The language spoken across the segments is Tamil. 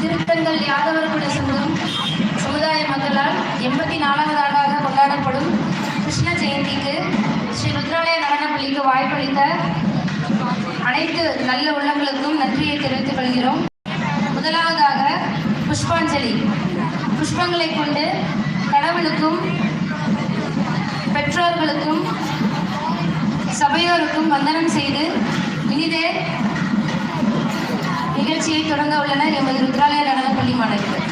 திருத்தங்கள் யாதவர் குல சங்கம் சமுதாய மக்களால் எண்பத்தி நாலாவது ஆண்டாக கொண்டாடப்படும் கிருஷ்ண ஜெயந்திக்கு ஸ்ரீ ருத்ராலய நடனப்பள்ளிக்கு வாய்ப்பளித்த அனைத்து நல்ல உள்ளங்களுக்கும் நன்றியை தெரிவித்துக் கொள்கிறோம். முதலாவதாக புஷ்பாஞ்சலி. புஷ்பங்களை கொண்டு கடவுளுக்கும் பெற்றோர்களுக்கும் சபையோருக்கும் வந்தனம் செய்து நிகழ்ச்சியை தொடங்க உள்ளனர் எமது ருத்ராலய நடனப்பள்ளி மாணவர்கள்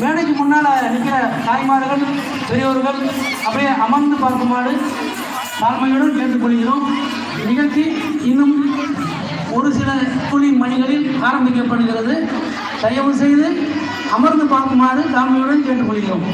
மேடைக்கு முன்னால் நிற்கிற தாய்மார்கள் பெரியவர்கள் அப்படியே அமர்ந்து பார்க்குமாறு தாழ்மையுடன் கேட்டுக்கொள்கிறோம் நிகழ்ச்சி இன்னும் ஒரு சில துளி மணிகளில் ஆரம்பிக்கப்படுகிறது. தயவு செய்து அமர்ந்து பார்க்குமாறு தாமியுடன் கேட்டுக்கொள்கிறோம்.